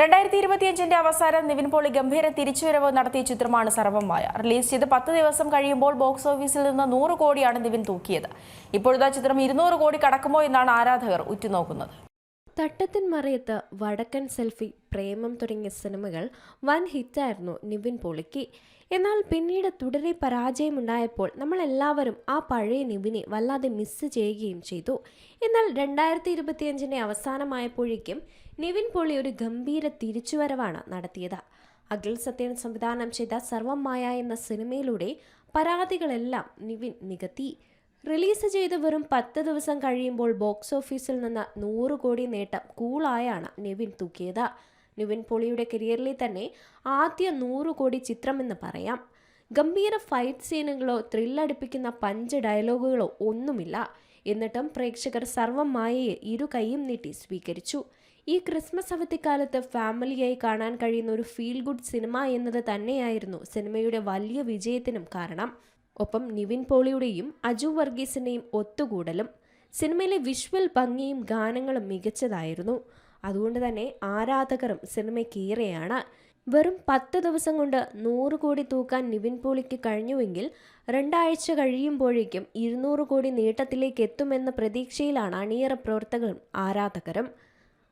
രണ്ടായിരത്തി ഇരുപത്തിയഞ്ചിന്റെ അവസാനം നിവിൻ പോളി ഗംഭീര തിരിച്ചുവരവ് നടത്തിയ ചിത്രമാണ് സർവമായ റിലീസ് ചെയ്ത് പത്ത് ദിവസം കഴിയുമ്പോൾ ബോക്സ് ഓഫീസിൽ നിന്ന് നൂറ് കോടിയാണ് നിവിൻ തൂക്കിയത്. ഇപ്പോഴത്തെ ചിത്രം ഇരുന്നൂറ് കോടി കടക്കുമോ എന്നാണ് ആരാധകർ ഉറ്റുനോക്കുന്നത്. തട്ടത്തിൻ മറയത്ത് വടക്കൻ സെൽഫി പ്രേമം തുടങ്ങിയ സിനിമകൾ വൻ ഹിറ്റായിരുന്നു നിവിൻ പോളിക്ക്. എന്നാൽ പിന്നീട് തുടരെ പരാജയമുണ്ടായപ്പോൾ നമ്മളെല്ലാവരും ആ പഴയ നിവിനെ വല്ലാതെ മിസ് ചെയ്യുകയും ചെയ്തു. എന്നാൽ രണ്ടായിരത്തി ഇരുപത്തിയഞ്ചിന്റെ അവസാനമായപ്പോഴേക്കും നിവിൻ പോളി ഒരു ഗംഭീര തിരിച്ചുവരവാണ് നടത്തിയത്. അഖിൽ സത്യൻ സംവിധാനം ചെയ്ത സർവം മായ എന്ന സിനിമയിലൂടെ പരാതികളെല്ലാം നിവിൻ നികത്തി. റിലീസ് ചെയ്ത് വെറും പത്ത് ദിവസം കഴിയുമ്പോൾ ബോക്സ് ഓഫീസിൽ നിന്ന് നൂറ് കോടി നേട്ടം കൂളായാണ് നിവിൻ തൂക്കിയത്. നിവിൻ പോളിയുടെ കരിയറിലെ തന്നെ ആദ്യ നൂറ് കോടി ചിത്രമെന്ന് പറയാം. ഗംഭീര ഫൈറ്റ് സീനുകളോ ത്രില്ലടിപ്പിക്കുന്ന പഞ്ച് ഡയലോഗുകളോ ഒന്നുമില്ല. എന്നിട്ടും പ്രേക്ഷകർ സർവം മായയെ ഇരു കൈയും നീട്ടി സ്വീകരിച്ചു. ഈ ക്രിസ്മസ് അവധിക്കാലത്ത് ഫാമിലിയായി കാണാൻ കഴിയുന്ന ഒരു ഫീൽ ഗുഡ് സിനിമ എന്നത് തന്നെയായിരുന്നു സിനിമയുടെ വലിയ വിജയത്തിനും കാരണം. ഒപ്പം നിവിൻ പോളിയുടെയും അജു വർഗീസിന്റെയും ഒത്തുകൂടലും സിനിമയിലെ വിഷ്വൽ ഭംഗിയും ഗാനങ്ങളും മികച്ചതായിരുന്നു. അതുകൊണ്ട് തന്നെ ആരാധകരും സിനിമയ്ക്കേറെയാണ് വെറും പത്ത് ദിവസം കൊണ്ട് നൂറ് കോടി തൂക്കാൻ നിവിൻ പോളിക്ക് കഴിഞ്ഞുവെങ്കിൽ രണ്ടാഴ്ച കഴിയുമ്പോഴേക്കും ഇരുന്നൂറ് കോടി നേട്ടത്തിലേക്ക് എത്തുമെന്ന പ്രതീക്ഷയിലാണ് അണിയറ പ്രവർത്തകരും ആരാധകരും.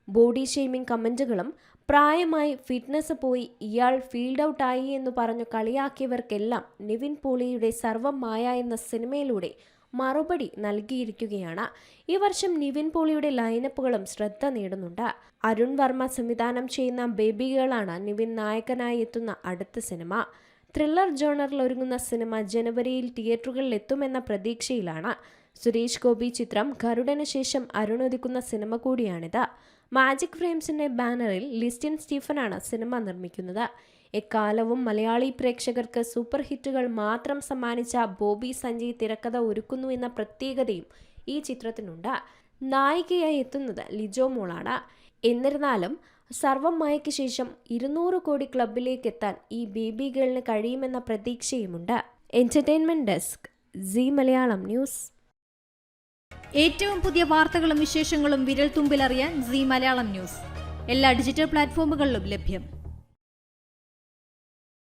ബോഡി ഷെയ്മിംഗ് കമന്റുകളും പ്രായമായി ഫിറ്റ്നസ് പോയി ഇയാൾ ഫീൽഡ് ഔട്ടായി എന്ന് പറഞ്ഞു കളിയാക്കിയവർക്കെല്ലാം നിവിൻ പോളിയുടെ സർവം മായ എന്ന സിനിമയിലൂടെ മറുപടി നൽകിയിരിക്കുകയാണ്. ഈ വർഷം നിവിൻ പോളിയുടെ ലൈനപ്പുകളും ശ്രദ്ധ നേടുന്നുണ്ട്. അരുൺ വർമ്മ സംവിധാനം ചെയ്യുന്ന ബേബി ഗേളാണ് നിവിൻ നായകനായി എത്തുന്ന അടുത്ത സിനിമ. ത്രില്ലർ ജോണറിൽ ഒരുങ്ങുന്ന സിനിമ ജനുവരിയിൽ തിയേറ്ററുകളിൽ എത്തുമെന്ന പ്രതീക്ഷയിലാണ്. സുരേഷ് ഗോപി ചിത്രം ഗരുഡന് ശേഷം അരുണൊരുക്കുന്ന സിനിമ കൂടിയാണിത്. മാജിക് ഫ്രെയിംസിന്റെ ബാനറിൽ ലിസ്റ്റിൻ സ്റ്റീഫനാണ് സിനിമ നിർമ്മിക്കുന്നത്. എക്കാലവും മലയാളി പ്രേക്ഷകർക്ക് സൂപ്പർ ഹിറ്റുകൾ മാത്രം സമ്മാനിച്ച ബോബി സഞ്ജയ് തിരക്കഥ ഒരുക്കുന്നു എന്ന പ്രത്യേകതയും ഈ ചിത്രത്തിനുണ്ട്. നായികയായി എത്തുന്നത് ലിജോ മോളാണ്. എന്നിരുന്നാലും സർവം മായയ്ക്ക് ശേഷം ഇരുന്നൂറ് കോടി ക്ലബിലേക്ക് എത്താൻ ഈ ബേബി ഗേളിന് കഴിയുമെന്ന പ്രതീക്ഷയുമുണ്ട്. Entertainment desk Zee Malayalam news. ഏറ്റവും പുതിയ വാർത്തകളും വിശേഷങ്ങളും വിരൽ തുമ്പിലറിയാൻ സി മലയാളം ന്യൂസ്. എല്ലാ ഡിജിറ്റൽ പ്ലാറ്റ്ഫോമുകളിലും ലഭ്യം.